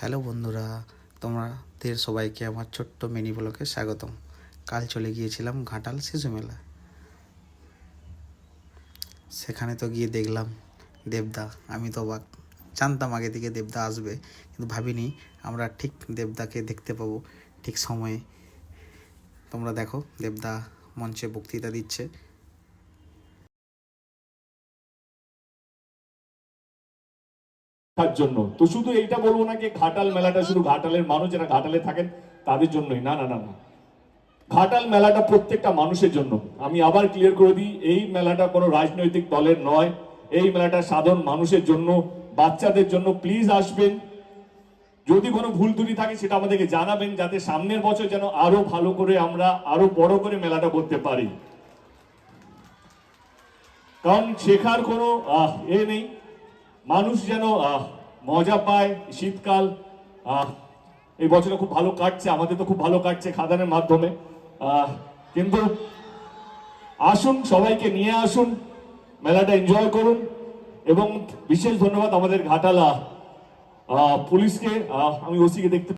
Hello বন্ধুরা, তোমাদের সবাইকে আমার ছোট্ট মিনি ব্লকে স্বাগতম। কাল চলে গিয়েছিলাম ঘাটাল শিশু মেলা। সেখানে তো গিয়ে দেখলাম দেবদা, আমি তো অবাক। জানতাম আগে থেকে দেবদা আসবে, কিন্তু ভাবিনি আমরা ঠিক দেবদাকে দেখতে পাবো। ঠিক সময়ে তোমরা দেখো দেবদা মঞ্চে বক্তৃতা দিচ্ছে। তার জন্য। তো শুধু এইটা বলব না যে ঘাটাল মেলাটা শুধু ঘাটালের মানুষ যারা ঘাটালে থাকেন তাদের জন্যই। না না না না। ঘাটাল মেলাটা প্রত্যেকটা মানুষের জন্য। আমি আবার ক্লিয়ার করে দিই এই মেলাটা কোনো রাজনৈতিক দলের নয়। এই মেলাটা সাধারণ মানুষের জন্য বাচ্চাদের জন্য। প্লিজ আসবেন। যদি কোনো ভুল ত্রুটি থাকে সেটা আমাদেরকে জানাবেন যাতে সামনের বছর যেন আরও ভালো করে আমরা আরও বড় করে মেলাটা করতে পারি। কারণ শেখার কোনো আহ, এ নেই। মানুষ যেন আহ, মজা পায় শীতকাল। এই বছরে খুব ভালো কাটছে, আমাদের তো খুব ভালো কাটছে খাদানের মাধ্যমে। কিন্তু আসুন, সবাইকে নিয়ে আসুন, মেলাটা এনজয় করুন এবং বিশেষ ধন্যবাদ আমাদের ঘাটালা পুলিশকে আমি ওসিকে দেখতে